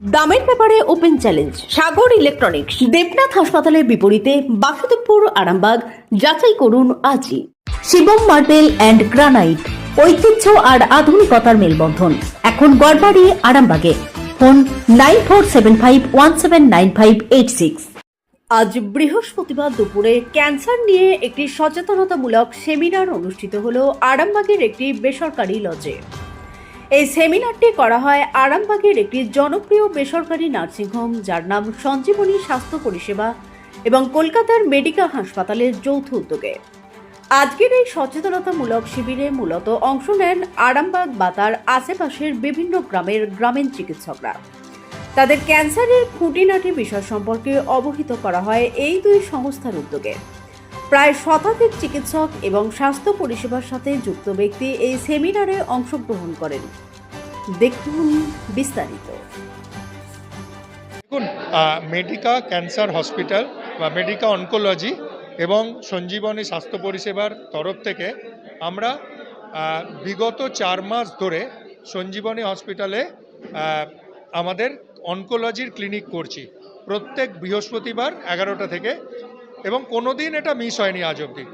দামের ব্যাপারে open challenge Sagar electronics Debnath হাসপাতালের বিপরীতে বাসুদেবপুর, আরামবাগ, যাচাই করুন আজই। শিবম মার্বেল অ্যান্ড গ্রানাইট ঐতিহ্য আর আধুনিকতার মেলবন্ধন। এখন গড়বাড়ি, আরামবাগে। Phone nine four seven five one seven nine five eight six. আজ বৃহস্পতিবার দুপুরে ক্যান্সার নিয়ে একটি সচেতনতামূলক সেমিনার অনুষ্ঠিত হল আরামবাগের একটি বেসরকারি লজে। এই সেমিনারটি করা হয় আরামবাগের একটি জনপ্রিয় বেসরকারি নার্সিংহোম যার নাম সঞ্জীবনী স্বাস্থ্য পরিষেবা এবং কলকাতার মেডিকা হাসপাতালের যৌথ উদ্যোগে। আজকের এই সচেতনতামূলক শিবিরে মূলত অংশ নেন আরামবাগ বা তার আশেপাশের বিভিন্ন গ্রামের গ্রামীণ চিকিৎসকরা। তাদের ক্যান্সারের খুঁটিনাটি বিষয় সম্পর্কে অবহিত করা হয় এই দুই সংস্থার উদ্যোগে। প্রায় শতাধিক চিকিৎসক এবং স্বাস্থ্য পরিষেবার সাথে যুক্ত ব্যক্তি এই সেমিনারে অংশগ্রহণ করেন। দেখুন বিস্তারিত। দেখুন মেডিকা ক্যান্সার হসপিটাল বা মেডিকা অনকোলজি এবং সঞ্জীবনী স্বাস্থ্য পরিষেবার তরফ থেকে আমরা বিগত চার মাস ধরে সঞ্জীবনী হসপিটালে আমাদের অনকোলজির ক্লিনিক করছি। প্রত্যেক বৃহস্পতিবার এগারোটা থেকে এবং কোনো দিন এটা মিস হয়নি আজ অবধি।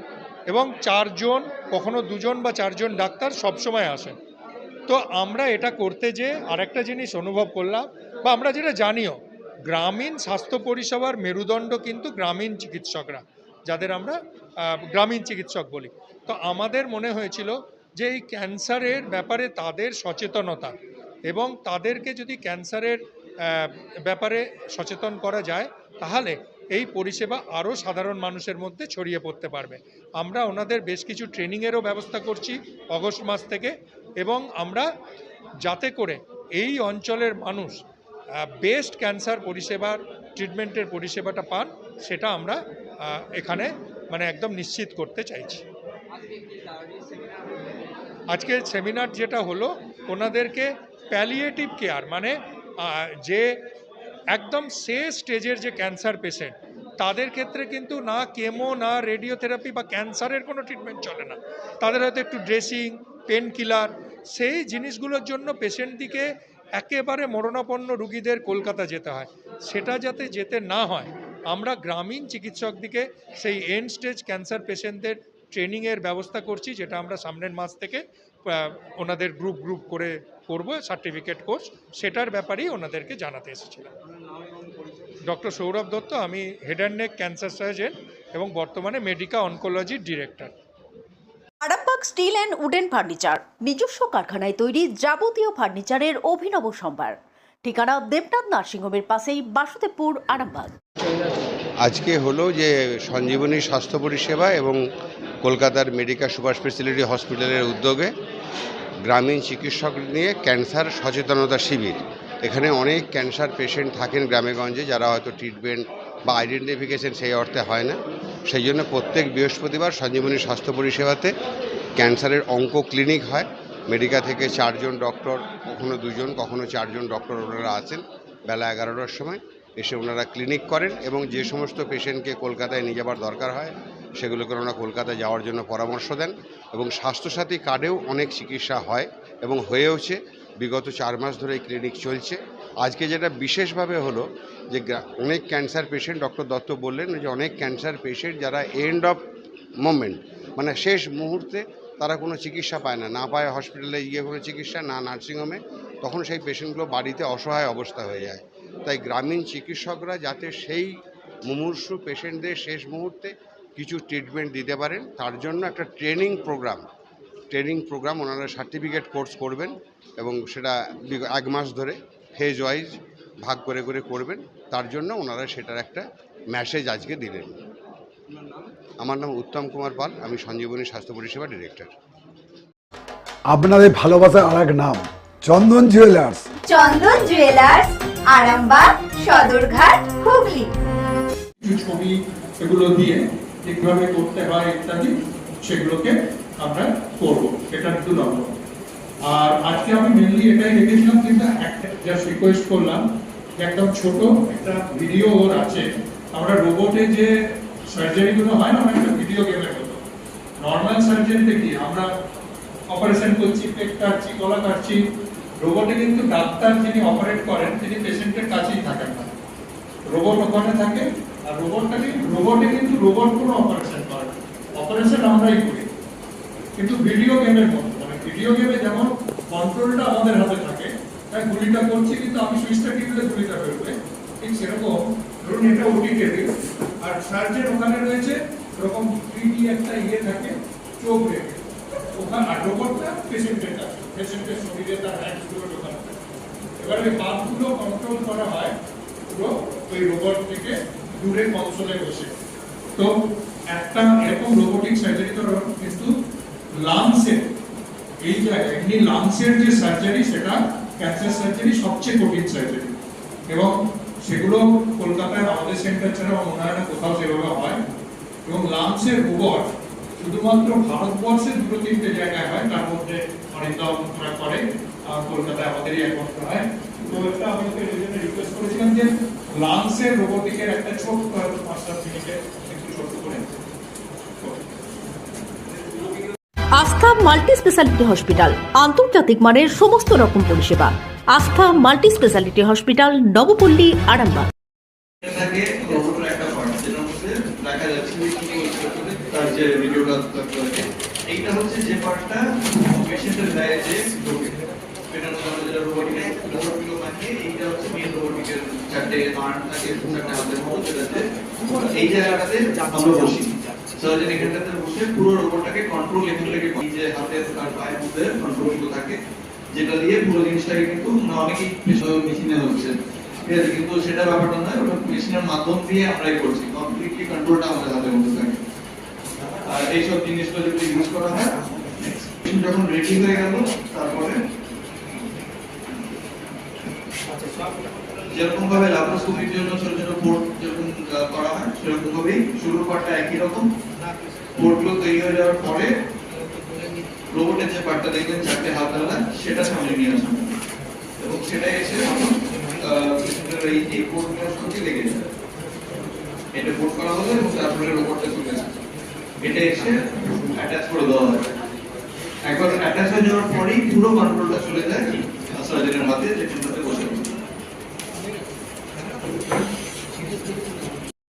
এবং চারজন, কখনো দুজন বা চারজন ডাক্তার সবসময় আসেন। তো আমরা এটা করতে যে আরেকটা জিনিস অনুভব করলাম বা আমরা যেটা জানিও, গ্রামীণ স্বাস্থ্য পরিষেবার মেরুদণ্ড কিন্তু গ্রামীণ চিকিৎসকরা, যাদের আমরা গ্রামীণ চিকিৎসক বলি। তো আমাদের মনে হয়েছিল যে এই ক্যান্সারের ব্যাপারে তাদের সচেতনতা এবং তাদেরকে যদি ক্যান্সারের ব্যাপারে সচেতন করা যায়, তাহলে এই পরিষেবা আরও সাধারণ মানুষের মধ্যে ছড়িয়ে পড়তে পারবে। আমরা ওনাদের বেশ কিছু ট্রেনিংয়েরও ব্যবস্থা করছি অগস্ট মাস থেকে এবং আমরা যাতে করে এই অঞ্চলের মানুষ বেস্ট ক্যান্সার পরিষেবার, ট্রিটমেন্টের পরিষেবাটা পান, সেটা আমরা এখানে মানে একদম নিশ্চিত করতে চাইছি। আজকে সেমিনার যেটা হলো, ওনাদেরকে প্যালিয়েটিভ কেয়ার মানে যে একদম শেষ স্টেজের যে ক্যান্সার পেশেন্ট তাদের ক্ষেত্রে কিন্তু না কেমো না রেডিওথেরাপি বা ক্যান্সারের কোনো ট্রিটমেন্ট চলে না। তাদের হয়তো একটু ড্রেসিং পেন কিলার সেই জিনিসগুলোর জন্য পেশেন্টটিকে একেবারে মরণাপন্ন রুগীদের কলকাতা যেতে হয়। সেটা যাতে যেতে না হয়, আমরা গ্রামীণ চিকিৎসকদিকে সেই এন্ড স্টেজ ক্যান্সার পেশেন্টদের ট্রেনিংয়ের ব্যবস্থা করছি, যেটা আমরা সামনের মাস থেকে ওনাদের গ্রুপ গ্রুপ করে করব সার্টিফিকেট কোর্স সেটার ব্যাপারেই ওনাদেরকে জানাতে এসেছিলাম। ডক্টর সৌরভ দত্ত আমি head and neck cancer surgeon এবং বর্তমানে Medica অনকোলজির director Arambagh steel and wooden furniture নিজস্ব কারখানায় তৈরি যাবতীয় ফার্নিচারের অভিনব সম্ভার। ঠিকানা দেবনাথ নার্সিংহোমের পাশেই বাসুদেবপুর আরামবাগ। আজকে হলো যে সঞ্জীবনী স্বাস্থ্য পরিষেবা এবং কলকাতার মেডিকা সুপার স্পেশালিটি হসপিটালের উদ্যোগে গ্রামীণ চিকিৎসক নিয়ে ক্যান্সার সচেতনতা শিবির। এখানে অনেক ক্যান্সার পেশেন্ট থাকেন গ্রামেগঞ্জে, যারা হয়তো ট্রিটমেন্ট বা আইডেন্টিফিকেশন সেই অর্থে হয় না। সেই জন্য প্রত্যেক বৃহস্পতিবার সঞ্জীবনী স্বাস্থ্য পরিষেবাতে ক্যান্সারের অঙ্ক ক্লিনিক হয়। মেডিকা থেকে চারজন ডক্টর, কখনো দুজন, কখনো চারজন ডক্টর ওনারা আছেন বেলা এগারোটার সময়। এসে ওনারা ক্লিনিক করেন এবং যে সমস্ত পেশেন্টকে কলকাতায় নিয়ে যাবার দরকার হয় সেগুলোকে ওনারা কলকাতায় যাওয়ার জন্য পরামর্শ দেন এবং স্বাস্থ্যসাথী কার্ডেও অনেক চিকিৎসা হয় এবং হয়েওছে। বিগত চার মাস ধরে এই ক্লিনিক চলছে। আজকে যেটা বিশেষভাবে হলো যে অনেক ক্যান্সার পেশেন্ট ডক্টর দত্ত বললেন যে অনেক ক্যান্সার পেশেন্ট যারা এন্ড অফ মোমেন্ট মানে শেষ মুহূর্তে তারা কোনো চিকিৎসা পায় না। না পায় হসপিটালে গিয়ে কোনো চিকিৎসা, না নার্সিংহোমে তখন সেই পেশেন্টগুলো বাড়িতে অসহায় অবস্থা হয়ে যায়। তাই গ্রামীণ চিকিৎসকরা যাতে সেই মুমূর্ষু পেশেন্টদের শেষ মুহূর্তে কিছু ট্রিটমেন্ট দিতে পারেন। তার জন্য একটা ট্রেনিং প্রোগ্রাম ট্রেনিং প্রোগ্রাম ওনারা সার্টিফিকেট কোর্স করবেন এবং সেটা এক মাস ধরে ফেজ ওয়াইজ ভাগ করে করে করবেন। তার জন্য ওনারা সেটার একটা মেসেজ আজকে দিলেন। আমার নাম উত্তম কুমার পাল আমি সঞ্জীবনী স্বাস্থ্য পরিষেবা ডিরেক্টর আপনাদের ভালোবাসার আর এক নাম চন্দন জুয়েলার্স চন্দন জুয়েলার্স আরামবাগ সদরঘাট হুগলি। ছবি এগুলো দিয়ে কীভাবে করতে হয় ইত্যাদি, সেগুলোকে আমরা করব। এটা দু নম্বর আর আজকে আমি মেনলি এটাই রেখেছিলাম কিন্তু একটা জাস্ট রিকোয়েস্ট করলাম একদম ছোট একটা ভিডিও ওর আছে। আমরা রোবটে যে সার্জারি গুলো হয় না একটা ভিডিও গেমের মতো নর্মাল সার্জারিতে কি, আমরা অপারেশন করছি, পেট কাটছি, গলা কাটছি। রোবটে কিন্তু ডাক্তার যিনি অপারেট করেন, তিনি পেশেন্টের কাছেই থাকেন না। রোবট ওখানে থাকে আর রোবটটাকে রোবটে কিন্তু রোবট কোনো অপারেশন করে অপারেশন আমরাই করি। কিন্তু ভিডিও গেমের মতো। মানে ভিডিও গেমে যেমন কন্ট্রোলটা আমাদের হাতে থাকে, তাই গুলিটা করছি, কিন্তু আমি সুইচটা টিপলে গুলিটা বেরোবে ঠিক সেরকম। ধরুন এটা ওটি টেবিল আর সার্জের ওখানে রয়েছে, এরকম থ্রি একটা ইয়ে থাকে, চোখ রেখে। ওখানে আর রোবটটা পেশেন্টের কাছে। পেশেন্টের শরীরে তার হ্যান্ডসগুলো ঢোকানো। এবারে ওই পাতগুলো কন্ট্রোল করা হয়, পুরো ওই রোবট থেকে দূরে কনসোলে বসে। তো একটা এরকম রোবোটিক সার্জারি তো কিন্তু লাংসের এই জায়গায়, এমনি লাংসের যে সার্জারি সেটা ক্যান্সার সার্জারি সবচেয়ে কঠিন সার্জারি এবং সেগুলো কলকাতায় আমাদের সেন্টার ছাড়া মনে কোথাও সেভাবে হয়। এবং লাংসের রোবট শুধুমাত্র ভারতবর্ষে দুটো তিনটে জায়গায় হয়, তার মধ্যে ওরা করে কলকাতায় আমাদেরই একমাত্র হয়। তো একটা আমি রিকোয়েস্ট করেছিলাম যে লাংসের রোবোটিকের একটা ছোট্ট পাঁচ সাত মিনিটে একটু ছোট্ট করে আস্থা মাল্টি স্পেশালিটি হসপিটাল আন্তর্জাতিক মানের সমস্ত রকম পরিষেবা। Astha multi speciality hospital Nabapalli Arambagh. এইটা হচ্ছে যে পার্টটা পেশেন্টের গায়ে যে সেটা ব্যাপারটা নয় মেশিনের মাধ্যম দিয়ে আমরাই করছি কমপ্লিটলি কন্ট্রোলটা আমাদের থাকে আর এইসব জিনিসগুলো যদি ইউজ করা হয় যখন রেডি হয়ে গেল, তারপরে যেরকম ভাবে ল্যাপ্রোস্কোপির জন্য ছোট ছোট পোর্ট যেরকম করা হয় সেরকম ভাবেই শুরুর পার্টটা একই রকম। পোর্টগুলো তৈরি হয়ে যাওয়ার পরে রোবটের যে পার্টটা দেখবেন চারটে হাত আলাদা, সেটা সামনে নিয়ে আসুন। এবং সেটা এসে এই এই পোর্টগুলোর লেগে যাবে এটা পোর্ট করা হলো এবং তারপরে রোবটটা চলে আসে এটা এসে অ্যাটাচ করে দেওয়া হয় একবার অ্যাটাচ হয়ে যাওয়ার পরেই পুরো কন্ট্রোলটা চলে যায় সার্জনের হাতে যেখানটাতে বসে রয়েছে।